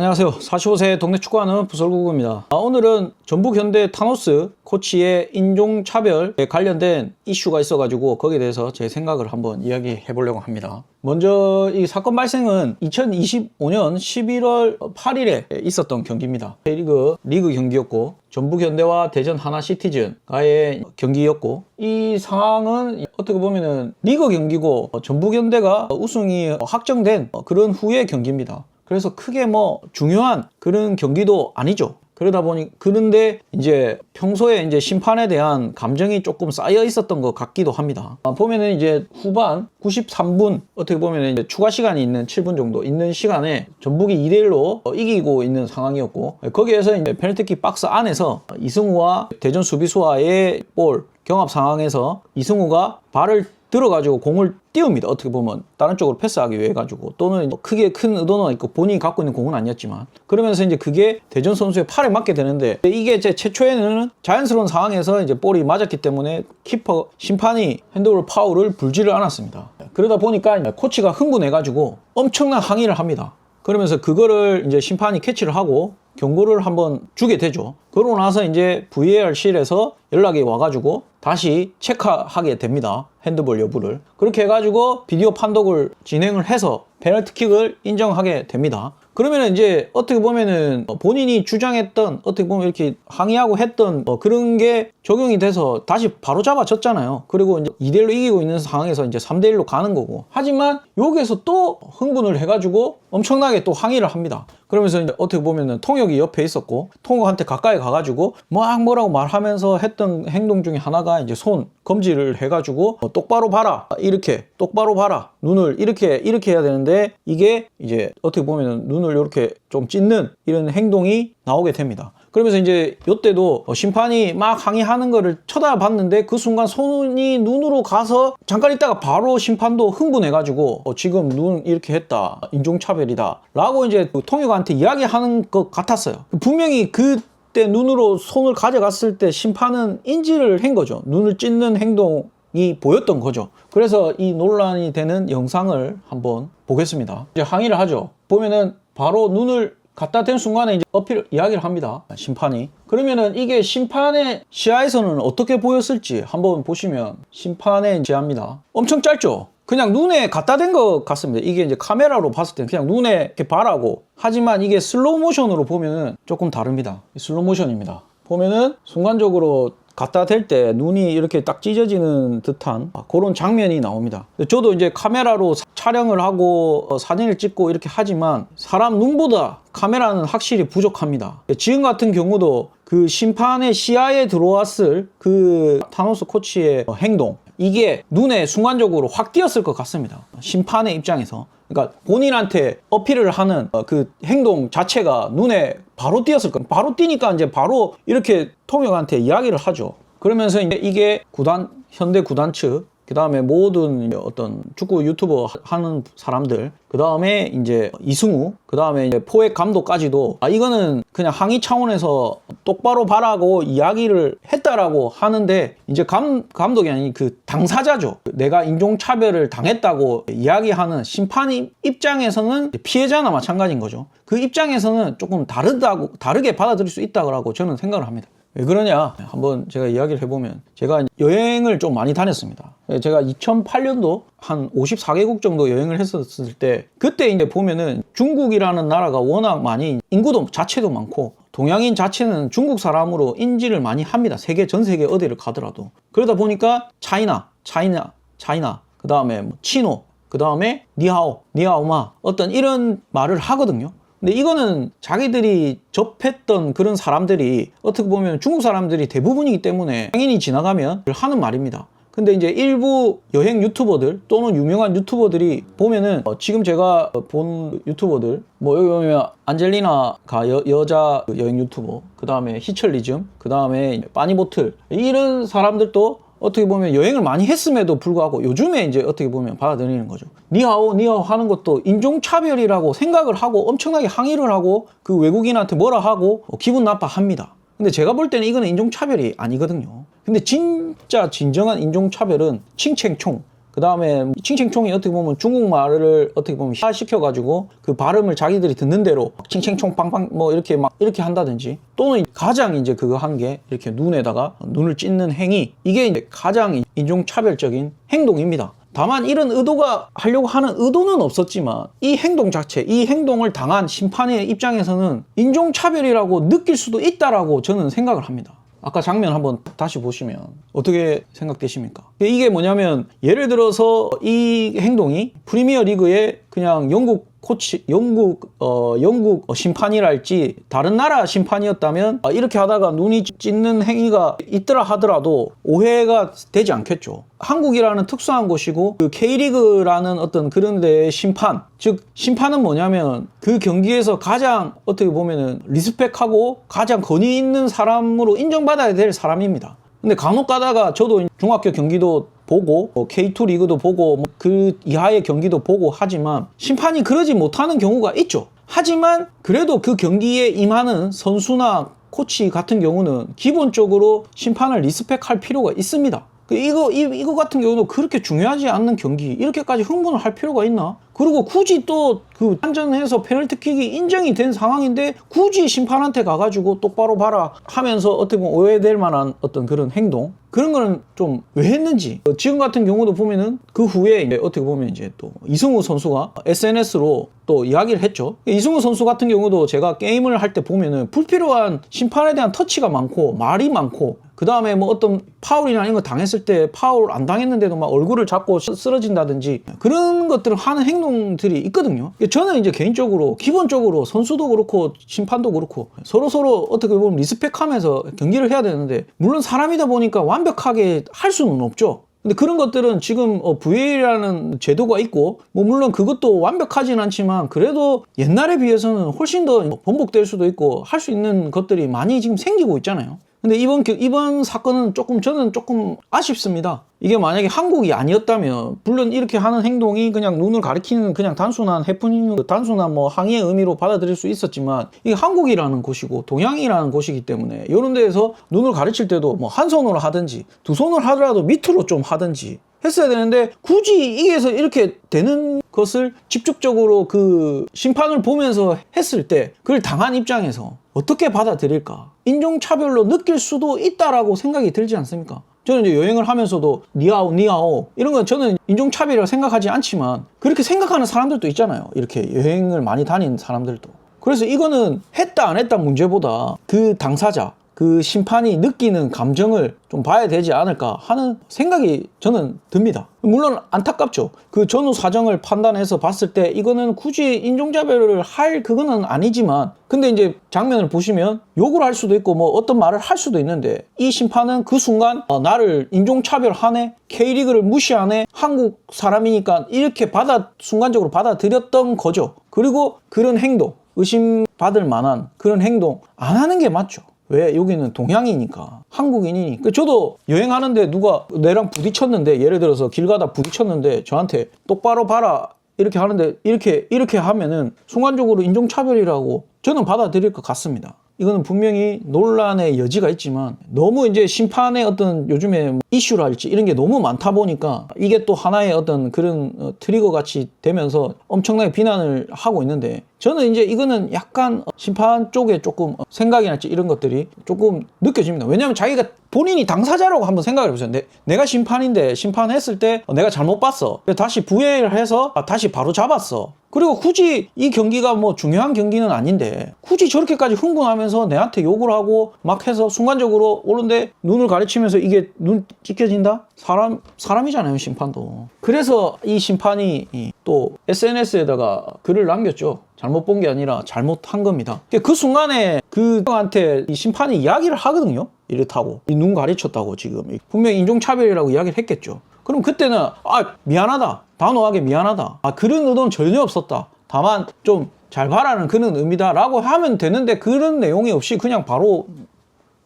안녕하세요. 45세 동네 축구하는 부설구구입니다. 아, 오늘은 전북 현대 타노스 코치의 인종차별에 관련된 이슈가 있어 가지고 거기에 대해서 제 생각을 한번 이야기해 보려고 합니다. 먼저 이 사건 발생은 2025년 11월 8일에 있었던 경기입니다. K리그 리그 경기였고 전북 현대와 대전 하나 시티즌과의 경기였고 이 상황은 어떻게 보면은 리그 경기고 전북 현대가 우승이 확정된 그런 후의 경기입니다. 그래서 크게 뭐 중요한 그런 경기도 아니죠. 그러다 보니 그런데 이제 평소에 이제 심판에 대한 감정이 조금 쌓여 있었던 것 같기도 합니다. 아, 보면은 이제 후반 93분 어떻게 보면 이제 추가 시간이 있는 7분 정도 있는 시간에 전북이 2대 1로 이기고 있는 상황이었고 거기에서 이제 페널티킥 박스 안에서 이승우와 대전 수비수와의 볼 경합 상황에서 이승우가 발을 들어가지고 공을 띄웁니다. 어떻게 보면 다른 쪽으로 패스하기 위해 가지고 또는 뭐 크게 큰 의도는 있고 본인이 갖고 있는 공은 아니었지만 그러면서 이제 그게 대전 선수의 팔에 맞게 되는데 이게 제 최초에는 자연스러운 상황에서 이제 볼이 맞았기 때문에 키퍼 심판이 핸드볼 파울을 불지를 않았습니다. 그러다 보니까 코치가 흥분해 가지고 엄청난 항의를 합니다. 그러면서 그거를 이제 심판이 캐치를 하고 경고를 한번 주게 되죠. 그러고 나서 이제 VAR실에서 연락이 와가지고 다시 체크하게 됩니다. 핸드볼 여부를. 그렇게 해가지고 비디오 판독을 진행을 해서 페널티킥을 인정하게 됩니다. 그러면 이제 어떻게 보면은 본인이 주장했던 어떻게 보면 이렇게 항의하고 했던 뭐 그런 게 적용이 돼서 다시 바로 잡아졌잖아요. 그리고 이제 2대1로 이기고 있는 상황에서 이제 3대1로 가는 거고. 하지만 여기에서 또 흥분을 해가지고 엄청나게 또 항의를 합니다. 그러면서 어떻게 보면은 통역이 옆에 있었고 통역한테 가까이 가가지고 막 뭐라고 말하면서 했던 행동 중에 하나가 이제 손 검지를 해가지고 어, 똑바로 봐라 이렇게 똑바로 봐라 눈을 이렇게 이렇게 해야 되는데 이게 이제 어떻게 보면은 눈을 이렇게 좀 찢는 이런 행동이 나오게 됩니다. 그러면서 이제 요때도 어, 심판이 막 항의하는 거를 쳐다봤는데 그 순간 손이 눈으로 가서 잠깐 있다가 바로 심판도 흥분해가지고 어, 지금 눈 이렇게 했다. 인종차별이다. 라고 이제 그 통역한테 이야기하는 것 같았어요. 분명히 그때 눈으로 손을 가져갔을 때 심판은 인지를 한 거죠. 눈을 찢는 행동이 보였던 거죠. 그래서 이 논란이 되는 영상을 한번 보겠습니다. 이제 항의를 하죠. 보면은 바로 눈을 갖다 댄 순간에 이제 어필 이야기를 합니다. 심판이. 그러면은 이게 심판의 시야에서는 어떻게 보였을지 한번 보시면 심판의 시야입니다. 엄청 짧죠? 그냥 눈에 갖다 댄 것 같습니다. 이게 이제 카메라로 봤을 때는 그냥 눈에 이렇게 바라고 하지만 이게 슬로우 모션으로 보면은 조금 다릅니다. 슬로우 모션입니다. 보면은 순간적으로 갖다 댈 때 눈이 이렇게 딱 찢어지는 듯한 그런 장면이 나옵니다. 저도 이제 카메라로 사- 촬영을 하고 어, 사진을 찍고 이렇게 하지만 사람 눈보다 카메라는 확실히 부족합니다. 지금 같은 경우도 그 심판의 시야에 들어왔을 그 타노스 코치의 어, 행동 이게 눈에 순간적으로 확 띄었을 것 같습니다. 심판의 입장에서. 그러니까 본인한테 어필을 하는 어, 그 행동 자체가 눈에 바로 띄었을 거예요. 바로 띄니까 이제 바로 이렇게 통역한테 이야기를 하죠. 그러면서 이제 이게 구단 현대 구단 측 그 다음에 모든 어떤 축구 유튜버 하는 사람들, 그 다음에 이제 이승우, 그 다음에 이제 포획 감독까지도 아 이거는 그냥 항의 차원에서 똑바로 봐라고 이야기를 했다라고 하는데 이제 감 감독이 아닌 그 당사자죠. 내가 인종 차별을 당했다고 이야기하는 심판 입장에서는 피해자나 마찬가지인 거죠. 그 입장에서는 조금 다르다고 다르게 받아들일 수 있다고 저는 생각을 합니다. 왜 그러냐? 한번 제가 이야기를 해보면 제가 여행을 좀 많이 다녔습니다. 제가 2008년도 한 54개국 정도 여행을 했었을 때 그때 이제 보면은 중국이라는 나라가 워낙 많이 인구도 자체도 많고 동양인 자체는 중국 사람으로 인지를 많이 합니다. 세계 전 세계 어디를 가더라도 그러다 보니까 차이나, 차이나, 차이나 그 다음에 뭐 치노 그 다음에 니하오, 니하오마 어떤 이런 말을 하거든요. 근데 이거는 자기들이 접했던 그런 사람들이 어떻게 보면 중국 사람들이 대부분이기 때문에 당연히 지나가면 하는 말입니다. 근데 이제 일부 여행 유튜버들 또는 유명한 유튜버들이 보면은 어, 지금 제가 본 유튜버들 뭐 여기 보면 안젤리나가 여, 여자 여행 유튜버 그 다음에 히철리즘 그 다음에 빠니보틀 이런 사람들도 어떻게 보면 여행을 많이 했음에도 불구하고 요즘에 이제 어떻게 보면 받아들이는 거죠. 니하오, 니하오 하는 것도 인종차별이라고 생각을 하고 엄청나게 항의를 하고 그 외국인한테 뭐라 하고 어, 기분 나빠합니다. 근데 제가 볼 때는 이거는 인종차별이 아니거든요. 근데 진짜 진정한 인종차별은 칭챙총, 그그 다음에 칭칭총이 어떻게 보면 중국말을 어떻게 보면 시켜가지고 그 발음을 자기들이 듣는 대로 칭칭총 빵빵 뭐 이렇게 막 이렇게 한다든지 또는 가장 이제 그거 한 게 이렇게 눈에다가 눈을 찢는 행위 이게 이제 가장 인종차별적인 행동입니다. 다만 이런 의도가 하려고 하는 의도는 없었지만 이 행동 자체, 이 행동을 당한 심판의 입장에서는 인종차별이라고 느낄 수도 있다라고 저는 생각을 합니다. 아까 장면 한번 다시 보시면 어떻게 생각되십니까? 이게 뭐냐면 예를 들어서 이 행동이 프리미어 리그의 그냥 영국 코치, 영국, 어, 영국 심판이랄지 다른 나라 심판이었다면 아, 이렇게 하다가 눈이 찢는 행위가 있더라 하더라도 오해가 되지 않겠죠. 한국이라는 특수한 곳이고 그 K리그라는 어떤 그런 데의 심판, 즉 심판은 뭐냐면 그 경기에서 가장 어떻게 보면은 리스펙하고 가장 권위 있는 사람으로 인정받아야 될 사람입니다. 근데 간혹 가다가 저도 중학교 경기도 보고 뭐 K2 리그도 보고 뭐그 이하의 경기도 보고 하지만 심판이 그러지 못하는 경우가 있죠. 하지만 그래도 그 경기에 임하는 선수나 코치 같은 경우는 기본적으로 심판을 리스펙할 필요가 있습니다. 그 이거 이, 이거 같은 경우도 그렇게 중요하지 않는 경기 이렇게까지 흥분을 할 필요가 있나? 그리고 굳이 또 그 판정해서 페널티킥이 인정이 된 상황인데 굳이 심판한테 가가지고 똑바로 봐라 하면서 어떻게 보면 오해될 만한 어떤 그런 행동? 그런 거는 좀 왜 했는지. 어, 지금 같은 경우도 보면은 그 후에 이제 어떻게 보면 이제 또 이승우 선수가 SNS로 또 이야기를 했죠. 이승우 선수 같은 경우도 제가 게임을 할 때 보면은 불필요한 심판에 대한 터치가 많고 말이 많고 그 다음에 뭐 어떤 파울이나 이런 거 당했을 때 파울 안 당했는데도 막 얼굴을 잡고 쓰- 쓰러진다든지 그런 것들을 하는 행동 들이 있거든요. 저는 이제 개인적으로 기본적으로 선수도 그렇고 심판도 그렇고 서로 서로 어떻게 보면 리스펙하면서 경기를 해야 되는데 물론 사람이다 보니까 완벽하게 할 수는 없죠. 근데 그런 것들은 지금 어, VA라는 제도가 있고 뭐 물론 그것도 완벽하진 않지만 그래도 옛날에 비해서는 훨씬 더 번복될 수도 있고 할 수 있는 것들이 많이 지금 생기고 있잖아요. 근데 이번 겨- 이번 사건은 조금 저는 조금 아쉽습니다. 이게 만약에 한국이 아니었다면 물론 이렇게 하는 행동이 그냥 눈을 가리키는 그냥 단순한 해프닝 단순한 뭐 항의의 의미로 받아들일 수 있었지만 이게 한국이라는 곳이고 동양이라는 곳이기 때문에 이런 데에서 눈을 가르칠 때도 뭐 한 손으로 하든지 두 손을 하더라도 밑으로 좀 하든지 했어야 되는데 굳이 이게서 이렇게 되는 것을 집중적으로 그 심판을 보면서 했을 때 그걸 당한 입장에서 어떻게 받아들일까? 인종차별로 느낄 수도 있다라고 생각이 들지 않습니까? 저는 이제 여행을 하면서도 니아오 니아오 이런 건 저는 인종차별이라고 생각하지 않지만 그렇게 생각하는 사람들도 있잖아요. 이렇게 여행을 많이 다닌 사람들도. 그래서 이거는 했다 안 했다 문제보다 그 당사자 그 심판이 느끼는 감정을 좀 봐야 되지 않을까 하는 생각이 저는 듭니다. 물론 안타깝죠. 그 전후 사정을 판단해서 봤을 때 이거는 굳이 인종차별을 할 그거는 아니지만 근데 이제 장면을 보시면 욕을 할 수도 있고 뭐 어떤 말을 할 수도 있는데 이 심판은 그 순간 어, 나를 인종차별하네 K리그를 무시하네 한국 사람이니까 이렇게 받아 순간적으로 받아들였던 거죠. 그리고 그런 행동 의심받을 만한 그런 행동 안 하는 게 맞죠. 왜? 여기는 동양이니까. 한국인이니까 그 저도 여행하는데 누가 내랑 부딪혔는데 예를 들어서 길 가다 부딪혔는데 저한테 똑바로 봐라. 이렇게 하는데 이렇게 이렇게 하면은 순간적으로 인종차별이라고 저는 받아들일 것 같습니다. 이거는 분명히 논란의 여지가 있지만 너무 이제 심판의 어떤 요즘에 뭐 이슈랄지 이런 게 너무 많다 보니까 이게 또 하나의 어떤 그런 어, 트리거 같이 되면서 엄청나게 비난을 하고 있는데 저는 이제 이거는 약간 어, 심판 쪽에 조금 어, 생각이랄지 이런 것들이 조금 느껴집니다. 왜냐하면 자기가 본인이 당사자라고 한번 생각해 보세요. 내, 내가 심판인데 심판했을 때 어, 내가 잘못 봤어. 다시 부회를 해서 아, 다시 바로 잡았어. 그리고 굳이 이 경기가 뭐 중요한 경기는 아닌데 굳이 저렇게까지 흥분하면서 내한테 욕을 하고 막 해서 순간적으로 오는데 눈을 가리치면서 이게 눈 찢겨진다? 사람 사람이잖아요 심판도. 그래서 이 심판이 이또 SNS에다가 글을 남겼죠. 잘못 본 게 아니라 잘못한 겁니다. 그 순간에 그 형한테 이 심판이 이야기를 하거든요. 이렇다고 이눈 가리쳤다고 지금 분명히 인종차별이라고 이야기를 했겠죠. 그럼 그때는 아 미안하다 단호하게 미안하다 아 그런 의도는 전혀 없었다 다만 좀 잘 봐라는 그런 의미다라고 하면 되는데 그런 내용이 없이 그냥 바로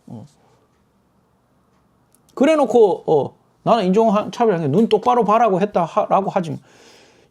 어. 그래놓고 어 나는 인종차별한 게 눈 똑바로 봐라고 했다라고 하지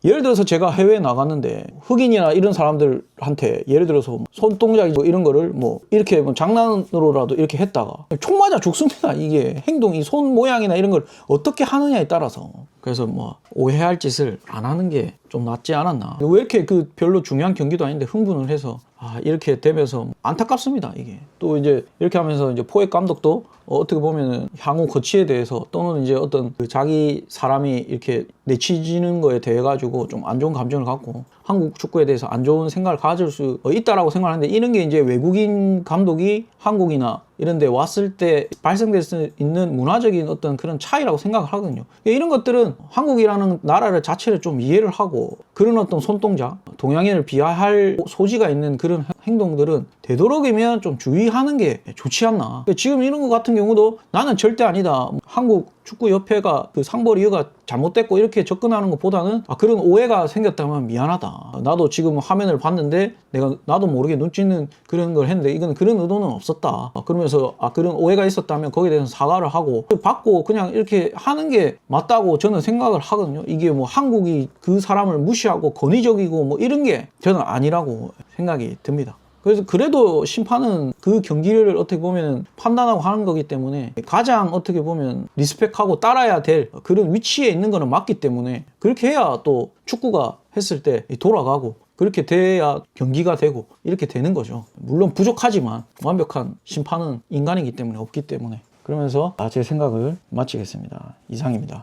예를 들어서 제가 해외에 나갔는데 흑인이나 이런 사람들한테 예를 들어서 손동작 뭐 이런 거를 뭐 이렇게 뭐 장난으로라도 이렇게 했다가 총 맞아 죽습니다. 이게 행동, 이 손 모양이나 이런 걸 어떻게 하느냐에 따라서 그래서 뭐 오해할 짓을 안 하는 게 좀 낫지 않았나. 왜 이렇게 그 별로 중요한 경기도 아닌데 흥분을 해서 아, 이렇게 되면서 안타깝습니다, 이게. 또 이제 이렇게 하면서 이제 포획 감독도 어, 어떻게 보면은 향후 거치에 대해서 또는 이제 어떤 그 자기 사람이 이렇게 내치지는 거에 대해 가지고 좀 안 좋은 감정을 갖고 한국 축구에 대해서 안 좋은 생각을 가질 수 있다라고 생각하는데 이런 게 이제 외국인 감독이 한국이나 이런 데 왔을 때 발생될 수 있는 문화적인 어떤 그런 차이라고 생각을 하거든요. 이런 것들은 한국이라는 나라를 자체를 좀 이해를 하고 그런 어떤 손동작, 동양인을 비하할 소지가 있는 그런 행동들은 되도록이면 좀 주의하는 게 좋지 않나. 지금 이런 것 같은 경우도 나는 절대 아니다. 한국 축구협회가 그 상벌 이유가 잘못됐고 이렇게 접근하는 것보다는 아, 그런 오해가 생겼다면 미안하다. 나도 지금 화면을 봤는데 내가 나도 모르게 눈치는 그런 걸 했는데 이건 그런 의도는 없었다. 아, 그러면서 아 그런 오해가 있었다면 거기에 대해서 사과를 하고 받고 그냥 이렇게 하는 게 맞다고 저는 생각을 하거든요. 이게 뭐 한국이 그 사람을 무시하고 권위적이고 뭐 이런 게 저는 아니라고 생각이 듭니다. 그래서 그래도 심판은 그 경기를 어떻게 보면 판단하고 하는 거기 때문에 가장 어떻게 보면 리스펙하고 따라야 될 그런 위치에 있는 거는 맞기 때문에 그렇게 해야 또 축구가 했을 때 돌아가고 그렇게 돼야 경기가 되고 이렇게 되는 거죠. 물론 부족하지만 완벽한 심판은 인간이기 때문에 없기 때문에 그러면서 아, 제 생각을 마치겠습니다. 이상입니다.